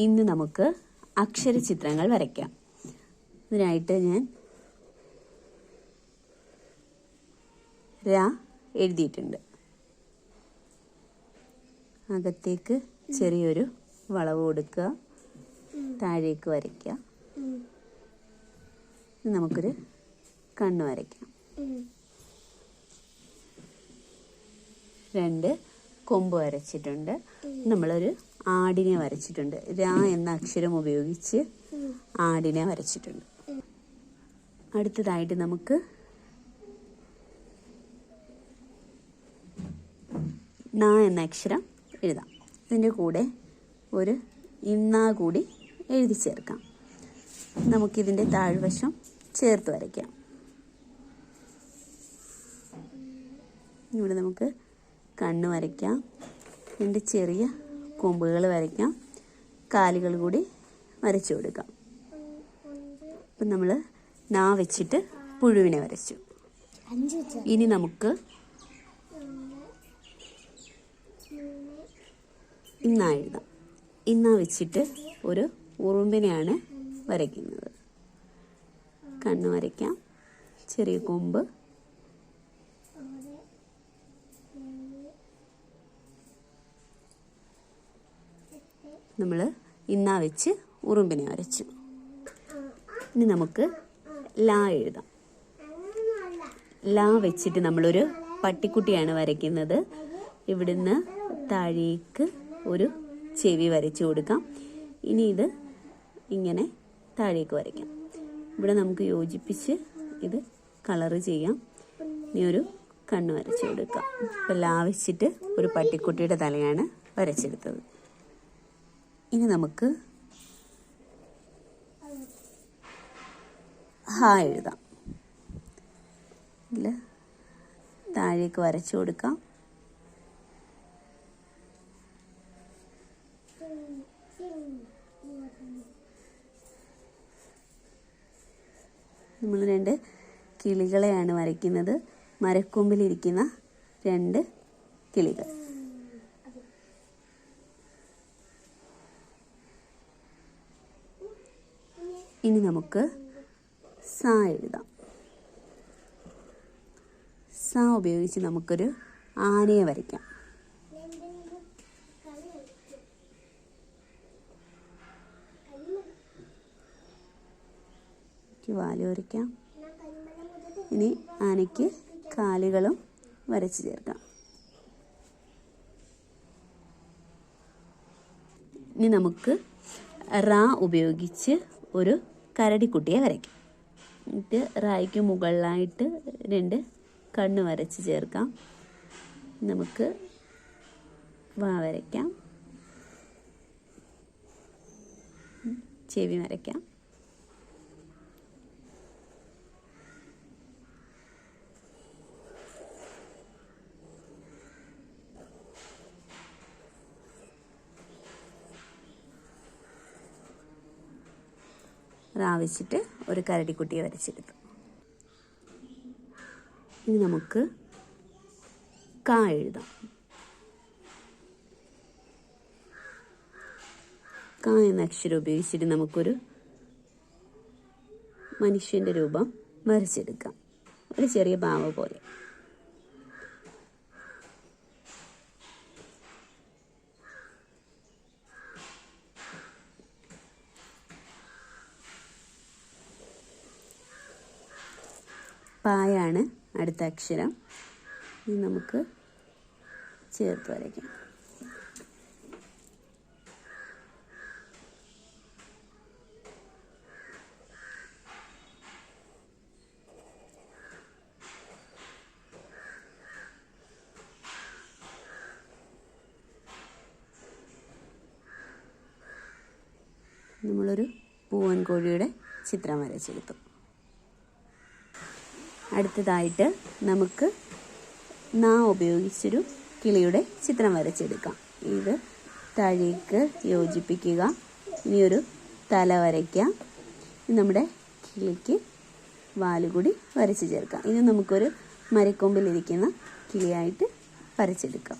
ഇന്ന് നമുക്ക് അക്ഷരചിത്രങ്ങൾ വരയ്ക്കാം. ഇതിനായിട്ട് ഞാൻ ര എഴുതിയിട്ടുണ്ട്. അകത്തേക്ക് ചെറിയൊരു വളവ് കൊടുക്കുക. താഴേക്ക് വരയ്ക്കുക. നമുക്കൊരു കണ്ണ് വരയ്ക്കാം. രണ്ട് കൊമ്പ് വരച്ചിട്ടുണ്ട്. നമ്മളൊരു ആടിനെ വരച്ചിട്ടുണ്ട്. രാ എന്ന അക്ഷരം ഉപയോഗിച്ച് ആടിനെ വരച്ചിട്ടുണ്ട്. അടുത്തതായിട്ട് നമുക്ക് ന എന്ന അക്ഷരം എഴുതാം. ഇതിന്റെ കൂടെ ഒരു ഇന്ന കൂടി എഴുതി ചേർക്കാം. നമുക്കിതിന്റെ താഴ്വശം ചേർത്ത് വരയ്ക്കാം. ഇവിടെ നമുക്ക് കണ്ണ് വരയ്ക്കാം. എന്റെ ചെറിയ കൊമ്പുകൾ വരയ്ക്കാം. കാലുകൾ കൂടി വരച്ചു കൊടുക്കാം. അപ്പം നമ്മൾ നാ വെച്ചിട്ട് പുഴുവിനെ വരച്ചു. ഇനി നമുക്ക് ഇന്നാ എഴുതാം. ഇന്നാ വെച്ചിട്ട് ഒരു ഉറുമ്പിനെയാണ് വരയ്ക്കുന്നത്. കണ്ണ് വരയ്ക്കാം. ചെറിയ കൊമ്പ്. നമ്മൾ ഇന്നാ വെച്ച് ഉറുമ്പിനെ വരച്ചു ഇനി നമുക്ക് ലാ എഴുതാം. ലാ വെച്ചിട്ട് നമ്മളൊരു പട്ടിക്കുട്ടിയാണ് വരയ്ക്കുന്നത്. ഇവിടുന്ന് താഴേക്ക് ഒരു ചെവി വരച്ചു കൊടുക്കാം. ഇനി ഇത് ഇങ്ങനെ താഴേക്ക് വരയ്ക്കാം. ഇവിടെ നമുക്ക് യോജിപ്പിച്ച് ഇത് കളറ് ചെയ്യാം. ഇനി ഒരു കണ്ണ് വരച്ചു കൊടുക്കാം. ഇപ്പം ലാ വെച്ചിട്ട് ഒരു പട്ടിക്കുട്ടിയുടെ തലയാണ് വരച്ചെടുത്തത്. ഇനി നമുക്ക് ഹാ എഴുതാം. ഇതിൽ താഴേക്ക് വരച്ചു കൊടുക്കാം. നമ്മൾ രണ്ട് കിളികളെയാണ് വരയ്ക്കുന്നത്. മരക്കൊമ്പിലിരിക്കുന്ന രണ്ട് കിളികൾ. ഇനി നമുക്ക് സ എഴുതാം. സ ഉപയോഗിച്ച് നമുക്കൊരു ആനയെ വരയ്ക്കാം. വാൽ വരയ്ക്കാം. ഇനി ആനയ്ക്ക് കാലുകളും വരച്ച് ചേർക്കാം. ഇനി നമുക്ക് റ ഉപയോഗിച്ച് ഒരു കരടിക്കുട്ടിയെ വരയ്ക്കും. എന്നിട്ട് റായ്ക്ക് മുകളിലായിട്ട് രണ്ട് കണ്ണ് വരച്ച് ചേർക്കാം. നമുക്ക് വാ വരയ്ക്കാം. ചെവി വരയ്ക്കാം. റാ വെച്ചിട്ട് ഒരു കരടിക്കുട്ടിയെ വരച്ചെടുത്തു ഇനി നമുക്ക് കാ എഴുതാം. കാ എന്ന അക്ഷരം ഉപയോഗിച്ചിട്ട് നമുക്കൊരു മനുഷ്യന്റെ രൂപം വരച്ചെടുക്കാം. ഒരു ചെറിയ പാവ പോലെ. പായാണ് അടുത്ത അക്ഷരം. ഇനി നമുക്ക് ചേർത്ത് വരയ്ക്കാം. നമ്മളൊരു പൂവൻ കോഴിയുടെ ചിത്രം വരച്ചെടുത്തു. അടുത്തതായിട്ട് നമുക്ക് നാ ഉപയോഗിച്ചൊരു കിളിയുടെ ചിത്രം വരച്ചെടുക്കാം. ഇത് താഴേക്ക് യോജിപ്പിക്കുക. ഇനിയൊരു തല വരയ്ക്കാം. നമ്മുടെ കിളിക്ക് വാലുകൂടി വരച്ച് ചേർക്കാം. ഇത് നമുക്കൊരു മരക്കൊമ്പിലിരിക്കുന്ന കിളിയായിട്ട് വരച്ചെടുക്കാം.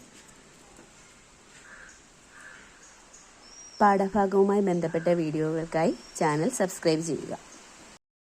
പാഠഭാഗവുമായി ബന്ധപ്പെട്ട വീഡിയോകൾക്കായി ചാനൽ സബ്സ്ക്രൈബ് ചെയ്യുക.